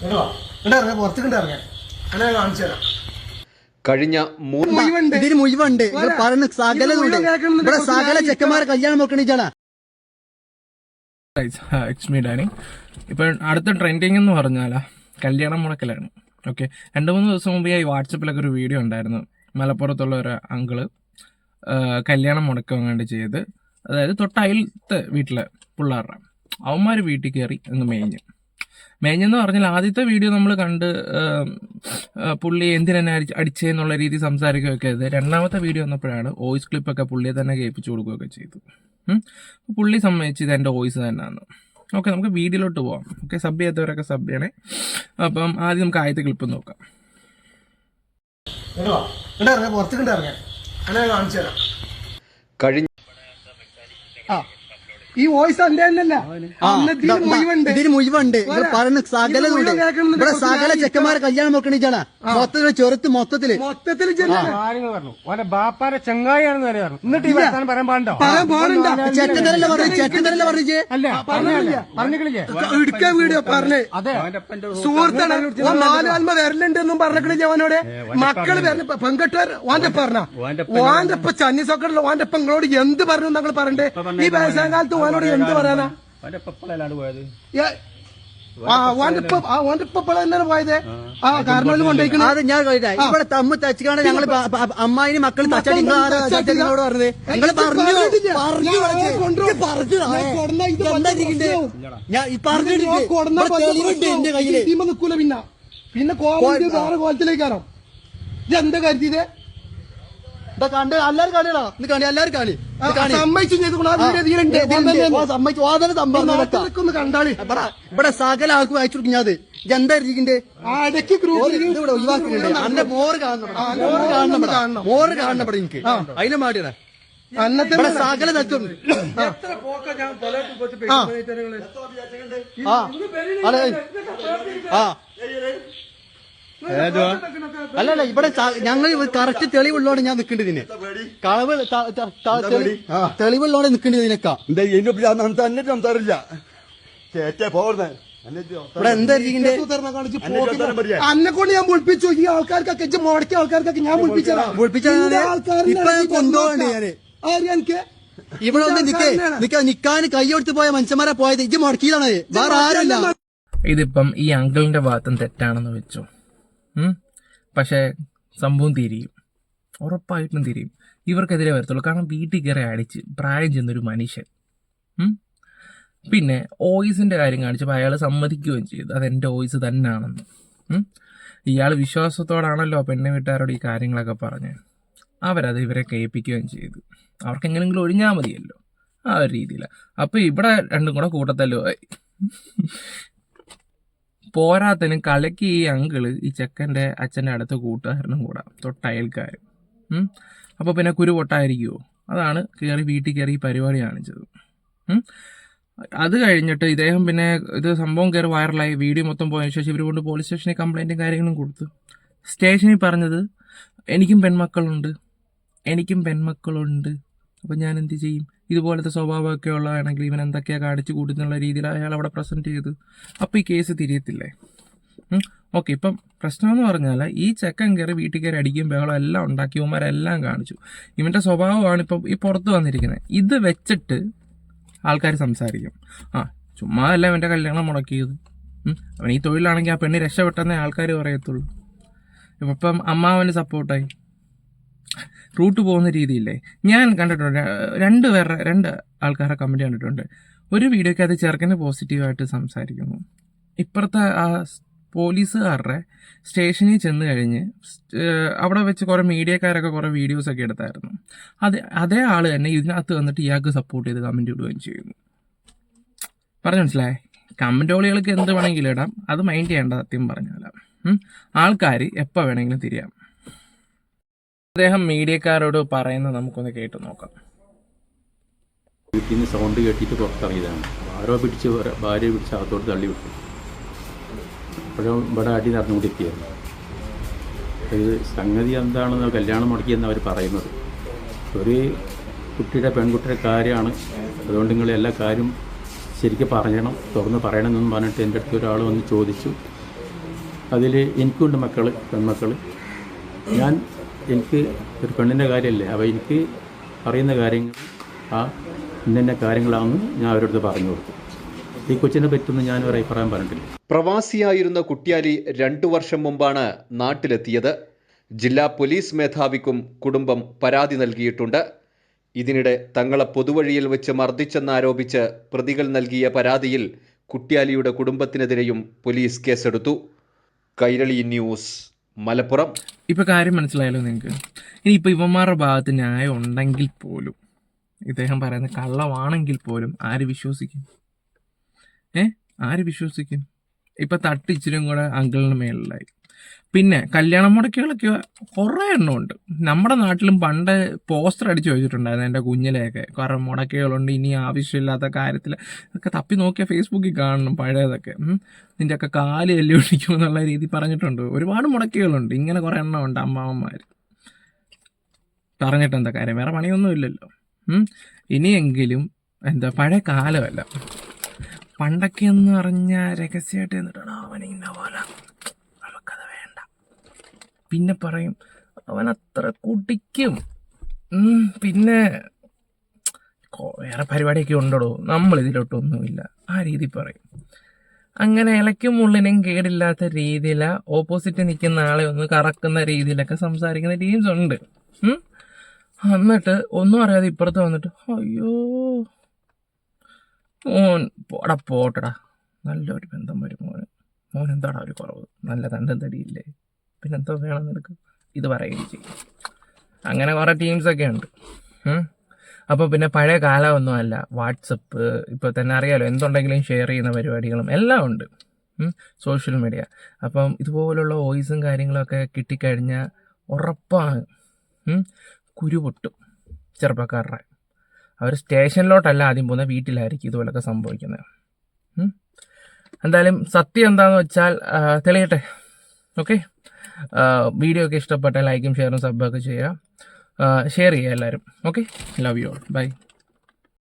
കേട്ടോ ഇറങ്ങാം പുറത്തേക്ക് ഇറങ്ങാം. അങ്ങനെ കാണിച്ചു തരാം. കഴിഞ്ഞ മൂന്ന് ഇതിന് മുഴുവുണ്ട് പറയുന്ന ഇവിടെ സകല ചെക്കന്മാരെ കല്യാണം നോക്കണിച്ചാണ് ഇറ്റ്സ് മീ ഡാനി. ഇപ്പോൾ അടുത്ത ട്രെൻഡിങ് എന്ന് പറഞ്ഞാൽ കല്യാണം മുടക്കലാണ്. ഓക്കെ രണ്ട് മൂന്ന് ദിവസം മുമ്പ് ഈ വാട്സപ്പിലൊക്കെ ഒരു വീഡിയോ ഉണ്ടായിരുന്നു. മലപ്പുറത്തുള്ള ഒരു അങ്കിൾ കല്യാണം മുടക്കം വേണ്ടി ചെയ്ത്. അതായത് തൊട്ടയലത്തെ വീട്ടിലെ പിള്ളേരുടെ. അവന്മാര് വീട്ടിൽ കയറി അങ്ങ് മേഞ്ഞു. മേഞ്ഞെന്ന് പറഞ്ഞാൽ ആദ്യത്തെ വീഡിയോ നമ്മൾ കണ്ട് ആ, ആ, പുള്ളി എന്തിനെന്നെ അടിച്ച് അടിച്ചെന്നുള്ള രീതി സംസാരിക്കുകയൊക്കെ ചെയ്ത് രണ്ടാമത്തെ വീഡിയോ വന്നപ്പോഴാണ് വോയിസ് ക്ലിപ്പൊക്കെ പുള്ളിയെ തന്നെ കേൾപ്പിച്ചു കൊടുക്കുകയൊക്കെ ചെയ്തു പുള്ളി സമ്മതിച്ച് ഇത് എന്റെ വോയിസ് തന്നെയാണ് ഓക്കെ നമുക്ക് വീഡിയോയിലോട്ട് പോവാം. ഓക്കെ സബ് ചെയ്യാത്തവരൊക്കെ സബ് ചെയ്യണേ. അപ്പം ആദ്യം നമുക്ക് ആദ്യത്തെ ക്ലിപ്പ് നോക്കാം. കഴിഞ്ഞ കഴിഞ്ഞ ഈ വോയിസ് അന്റെ തന്നെയല്ല. അന്ന് ഇതിന് മുഴുവുണ്ട്. ഇതിന് മുഴുവുണ്ട്. ഇവിടെ പറയുന്ന സകലതുണ്ട് ഇവിടെ സകല ചെക്കന്മാരെ കല്യാണം നോക്കണിച്ചാണ് മൊത്തത്തിൽ ചെറുത്ത് മൊത്തത്തിൽ. മൊത്തത്തിൽ പറഞ്ഞു. ബാപ്പാരെ ചങ്ങായിയാണെന്ന് വരെ പറഞ്ഞു. എന്നിട്ട് ഈ വർത്താനം പറയാൻ പാടോ പറയാൻ പാടുണ്ടോ? ചെക്കന്തരല്ലേ പറഞ്ഞു ചെക്കന്തരല്ലേ പറഞ്ഞേ അല്ല പറഞ്ഞില്ലേ. പറഞ്ഞിട്ടില്ലേ. ഇടുക്ക വീഡിയോ പറഞ്ഞേ. അതെ. സുഹൃത്താണ്. ഓൻ നാല് ആൽമ വരലുണ്ട് എന്നും പറഞ്ഞിട്ടില്ല അവനോട്. മക്കൾ വരൽ പെൺകെട്ടുകാർ ഓന്റെ പറഞ്ഞ. ഓന്റെ ഇപ്പൊ ചന്നി സോക്കറിൽ ഓന്റെ ഇപ്പൊ നിങ്ങളോട് എന്ത് പറഞ്ഞു ഞങ്ങൾ പറയണ്ടേ? ഈ വ്യവസായ കാലത്ത് ഓനോട് എന്ത് പറയാനാ? അത് ഞാൻ ഇവിടെ തമ്മ് തച്ചിക്കാണ് ഞങ്ങൾ അമ്മായിന് മക്കൾ തച്ചാടി നിങ്ങളോട് പറഞ്ഞത്? നിങ്ങൾ പറഞ്ഞു? പറഞ്ഞു പിന്നെ. കോലത്തിലേക്കാണോ? ഇത് എന്താ കരുതിയത്? കണ്ട് എല്ലാരും കാണി എല്ലാരും കാണി. സമ്മതിച്ചു സംഭവം കണ്ടാളി. ഇവിടെ ഇവിടെ സകല ആൾക്ക് വായിച്ചു കൊടുക്കും ഞാൻ അത്. ഇരിക്കണ്ടേ? ഇവിടെ. ഒഴിവാക്കുന്നുണ്ട് അന്റെ മോറ് കാണണം കാണണം. മോറ് എനിക്ക്. അതിനെ മാറ്റിയടാ അന്നത്തെ ഇവിടെ സകല ആ. അതെ. ആ. അല്ലല്ല ഇവിടെ ഞങ്ങൾ കറക്റ്റ് തെളിവുള്ളോടെ ഞാൻ നിൽക്കേണ്ടത് ഇതിന്. കളവ് തെളിവുള്ളോടെ നിൽക്കേണ്ടത് ഇതിനൊക്കെ. തന്നെ സംസാരില്ല അന്നെ കൊണ്ട് ഞാൻ മുഴിപ്പിച്ചു ഈ ആൾക്കാർക്കൊക്കെ മുടക്കിയ ആൾക്കാർക്കൊക്കെ ഞാൻ കൊണ്ടുപോകണ്ടേ. ഞാൻ? എനിക്ക് ഇവിടെ ഒന്ന് നിക്കേ. നിക്കാ നിക്കാന് നിക്കാൻ കൈയെടുത്ത് പോയ മനുഷ്യന്മാരെ പോയത്. ഇജ്ജ് മുടക്കിയതാണ് വേറെ ആരല്ല ഇതിപ്പം ഈ അങ്കിളിന്റെ ഭാഗത്തും തെറ്റാണെന്ന് വെച്ചു. പക്ഷേ സംഭവം തിരിയും. ഉറപ്പായിട്ടും തിരിയും. ഇവർക്കെതിരെ വരത്തുള്ളൂ. കാരണം വീട്ടിൽ കയറി അടിച്ച് പ്രായം ചെന്നൊരു മനുഷ്യൻ. പിന്നെ ഓയിസിന്റെ കാര്യം കാണിച്ചപ്പോൾ അയാൾ സമ്മതിക്കുകയും ചെയ്തു. അതെന്റെ ഓയിസ് തന്നെയാണെന്ന് ഇയാൾ വിശ്വാസത്തോടാണല്ലോ പെണ്ണെ വീട്ടുകാരോട് ഈ കാര്യങ്ങളൊക്കെ പറഞ്ഞ്. അവരത് ഇവരെ കേൾപ്പിക്കുകയും ചെയ്തു. അവർക്കെങ്ങനെങ്കിലും ഒഴിഞ്ഞാൽ മതിയല്ലോ. ആ ഒരു രീതിയിലാണ് അപ്പോൾ ഇവിടെ രണ്ടും കൂടെ കൂട്ടത്തല്ലോ പോരാത്തതിന് കളിക്ക് ഈ അങ്കിൾ ഈ ചെക്കന്റെ അച്ഛന്റെ അടുത്ത കൂട്ടുകാരനും കൂടെ തൊട്ടയൽക്കാർ. അപ്പോൾ പിന്നെ കുരു പൊട്ടായിരിക്കുമോ അതാണ് കയറി വീട്ടിൽ കയറി ഈ പരിപാടി കാണിച്ചത്. അത് കഴിഞ്ഞിട്ട് ഇദ്ദേഹം പിന്നെ ഇത് സംഭവം കയറി വൈറലായി വീഡിയോ മൊത്തം പോയതിനു ശേഷം ഇവർ കൊണ്ട് പോലീസ് സ്റ്റേഷനിൽ കംപ്ലൈന്റും കാര്യങ്ങളും കൊടുത്തു. സ്റ്റേഷനിൽ പറഞ്ഞത് എനിക്കും പെൺമക്കളുണ്ട്. എനിക്കും പെൺമക്കളുണ്ട്. അപ്പം ഞാൻ എന്ത് ചെയ്യും? ഇതുപോലത്തെ സ്വഭാവമൊക്കെ ഉള്ളതാണെങ്കിൽ ഇവൻ എന്തൊക്കെയാണ് കാണിച്ചു കൂട്ടുന്നുള്ള രീതിയിൽ അയാൾ അവിടെ പ്രസന്റ് ചെയ്തു. അപ്പോൾ ഈ കേസ് തിരിയത്തില്ലേ? ഓക്കെ ഇപ്പം പ്രശ്നം എന്ന് പറഞ്ഞാൽ ഈ ചെക്കൻ കയറി വീട്ടിൽ കയറി അടിക്കും ബഹളം എല്ലാം ഉണ്ടാക്കി ഇവന്മാരെല്ലാം കാണിച്ചു. ഇവന്റെ സ്വഭാവമാണ് ഇപ്പം ഈ പുറത്ത് വന്നിരിക്കുന്നത്. ഇത് വെച്ചിട്ട് ആൾക്കാർ സംസാരിക്കും. ആ ചുമ്മാ അല്ല ഇവന്റെ കല്യാണം മുടക്കിയത്. അവൻ ഈ തൊഴിലാണെങ്കിൽ ആ പെണ്ണ് രക്ഷപ്പെട്ടെന്നേ ആൾക്കാർ പറയത്തുള്ളൂ. ഇപ്പം അമ്മാവന് സപ്പോർട്ടായി റൂട്ട് പോകുന്ന രീതിയില്ലേ? ഞാൻ കണ്ടിട്ടുണ്ട് രണ്ട് പേരുടെ രണ്ട് ആൾക്കാരെ കമന്റ് കണ്ടിട്ടുണ്ട്. ഒരു വീഡിയോയ്ക്ക് അത് ചെറുക്കന് പോസിറ്റീവായിട്ട് സംസാരിക്കുന്നു. ഇപ്പുറത്തെ ആ പോലീസുകാരുടെ സ്റ്റേഷനിൽ ചെന്ന് കഴിഞ്ഞ് അവിടെ വെച്ച് കുറേ മീഡിയക്കാരൊക്കെ കുറേ വീഡിയോസൊക്കെ എടുത്തായിരുന്നു. അത് അതേ ആൾ തന്നെ ഇതിനകത്ത് വന്നിട്ട് ഇയാൾക്ക് സപ്പോർട്ട് ചെയ്ത് കമന്റ് ഇടുകയും ചെയ്യുന്നു. പറഞ്ഞു മനസ്സിലായേ? കമന്റ് ഓളികൾക്ക് എന്ത് വേണമെങ്കിലും ഇടാം. അത് മൈൻഡ് ചെയ്യേണ്ട സത്യം പറഞ്ഞാൽ ആൾക്കാർ എപ്പോൾ വേണമെങ്കിലും തിരിയാം. അദ്ദേഹം മീഡിയക്കാരോട് പറയുന്നത് നമുക്കൊന്ന് കേട്ടു നോക്കാം. വീട്ടിൽ നിന്ന് സൗണ്ട് കേട്ടിട്ട് പുറത്തിറങ്ങിയതാണ്. ആരോ പിടിച്ച് ഭാര്യ പിടിച്ച് അകത്തോട്ട് തള്ളി വിട്ടു അപ്പോഴും ഇവിടെ അടി നടന്നുകൊണ്ടിരിക്കുകയായിരുന്നു. ഇത് സംഗതി എന്താണെന്ന് കല്യാണം മുടക്കിയെന്ന് അവർ പറയുന്നത്. ഒരു കുട്ടിയുടെ പെൺകുട്ടിയുടെ കാര്യമാണ്. അതുകൊണ്ട് നിങ്ങൾ എല്ലാ കാര്യം ശരിക്കും പറയണം തുറന്ന് പറയണമെന്നും പറഞ്ഞിട്ട് എന്റെ അടുത്ത് ഒരാൾ വന്ന് ചോദിച്ചു. അതിൽ എനിക്കുണ്ട് മക്കൾ പെൺമക്കൾ ഞാൻ എനിക്ക് ഒരു പെണ്ണിന്റെ കാര്യമല്ലേ? അപ്പോൾ എനിക്ക് അറിയുന്ന കാര്യങ്ങൾ ആ ഇന്ന കാര്യങ്ങളാണെന്ന് ഞാൻ അവരോട് പറഞ്ഞു കൊടുത്തു. ഈ കൊച്ചിനെ പറ്റുന്ന ഞാൻ ഒരു അഭിപ്രായം പറഞ്ഞിട്ടില്ല. പ്രവാസിയായിരുന്ന കുട്ടിയാലി രണ്ടു വർഷം മുമ്പാണ് നാട്ടിലെത്തിയത്. ജില്ലാ പോലീസ് മേധാവിക്കും കുടുംബം പരാതി നൽകിയിട്ടുണ്ട്. ഇതിനിടെ തങ്ങളെ പൊതുവഴിയിൽ വെച്ച് മർദ്ദിച്ചെന്നാരോപിച്ച് പ്രതികൾ നൽകിയ പരാതിയിൽ കുട്ടിയാലിയുടെ കുടുംബത്തിനെതിരെയും പോലീസ് കേസെടുത്തു. കൈരളി ന്യൂസ്. മലപ്പുറം. ഇപ്പൊ കാര്യം മനസ്സിലായല്ലോ നിങ്ങൾക്ക് ഇപ്പൊ ഇവന്മാരുടെ ഭാഗത്ത് ന്യായം ഉണ്ടെങ്കിൽ പോലും ഇദ്ദേഹം പറയുന്ന കള്ളമാണെങ്കിൽ പോലും ആര് വിശ്വസിക്കും? ഏ? ആര് വിശ്വസിക്കും? ഇപ്പൊ തട്ടിച്ചിരും കൂടെ അങ്കിളിന് മേളിലായി. പിന്നെ കല്യാണ മുടക്കുകളൊക്കെ കുറേ എണ്ണം ഉണ്ട്. നമ്മുടെ നാട്ടിലും പണ്ട് പോസ്റ്റർ അടിച്ചു വെച്ചിട്ടുണ്ടായിരുന്നു എന്റെ കുഞ്ഞിലെയൊക്കെ. കുറേ മുടക്കുകളുണ്ട് ഇനി ആവശ്യമില്ലാത്ത കാര്യത്തിൽ ഒക്കെ തപ്പി നോക്കിയാൽ ഫേസ്ബുക്കിൽ കാണണം പഴയതൊക്കെ. നിന്റെയൊക്കെ കാൽ എല്ലി എന്നുള്ള രീതി പറഞ്ഞിട്ടുണ്ട്. ഒരുപാട് മുടക്കുകളുണ്ട്. ഇങ്ങനെ കുറേ എണ്ണം ഉണ്ട് അമ്മാവന്മാർ പറഞ്ഞിട്ട് എന്താ കാര്യം? വേറെ പണിയൊന്നും ഇല്ലല്ലോ. ഇനിയെങ്കിലും എന്താ പഴയ കാലമല്ല. പണ്ടൊക്കെ എന്ന് പറഞ്ഞാൽ രഹസ്യമായിട്ട് എന്നിട്ടാണ് അവൻ ഇന്ന പോലെ നമുക്കത് വേണ്ട. പിന്നെ പറയും അവൻ അത്ര കുടിക്കും. പിന്നെ വേറെ പരിപാടിയൊക്കെ ഉണ്ടോ നമ്മൾ ഇതിലോട്ടൊന്നുമില്ല ആ രീതി പറയും. അങ്ങനെ ഇലയ്ക്കും ഉള്ളിനും കേടില്ലാത്ത രീതിയിൽ ഓപ്പോസിറ്റ് നിൽക്കുന്ന ആളെ ഒന്ന് കറക്കുന്ന രീതിയിലൊക്കെ സംസാരിക്കുന്ന ടീംസ് ഉണ്ട്. എന്നിട്ട് ഒന്നും അറിയാതെ ഇപ്പുറത്ത് വന്നിട്ട് അയ്യോ ഓൻ പോടാ പോട്ടടാ. നല്ലൊരു ബന്ധം വരും മോന്. മോൻ എന്താടാ ഒരു കുറവ്? നല്ല തണ്ടും തടിയില്ലേ വേണം നിനക്ക്? ഇത് പറയുകയും ചെയ്യും. അങ്ങനെ കുറേ ടീംസൊക്കെ ഉണ്ട്. അപ്പോൾ പിന്നെ പഴയ കാലമൊന്നുമല്ല വാട്സപ്പ് ഇപ്പോൾ തന്നെ അറിയാലോ എന്തുണ്ടെങ്കിലും ഷെയർ ചെയ്യുന്ന പരിപാടികളും എല്ലാം ഉണ്ട്. Social media. അപ്പം ഇതുപോലുള്ള വോയിസും കാര്യങ്ങളൊക്കെ കിട്ടിക്കഴിഞ്ഞാൽ ഉറപ്പാണ്. കുരുപൊട്ടും കുരു പൊട്ടും ചെറുപ്പക്കാരുടെ. അവർ സ്റ്റേഷനിലോട്ടല്ല ആദ്യം പോകുന്നത് വീട്ടിലായിരിക്കും ഇതുപോലൊക്കെ സംഭവിക്കുന്നത്. എന്തായാലും സത്യം എന്താണെന്ന് വെച്ചാൽ തെളിയട്ടെ. ഓക്കെ? വീഡിയോ ഒക്കെ ഇഷ്ടപ്പെട്ട ലൈക്കും ഷെയറും സബ്ബൊക്കെ ചെയ്യുക. ഷെയർ ചെയ്യുക എല്ലാവരും. Okay? Love you all bye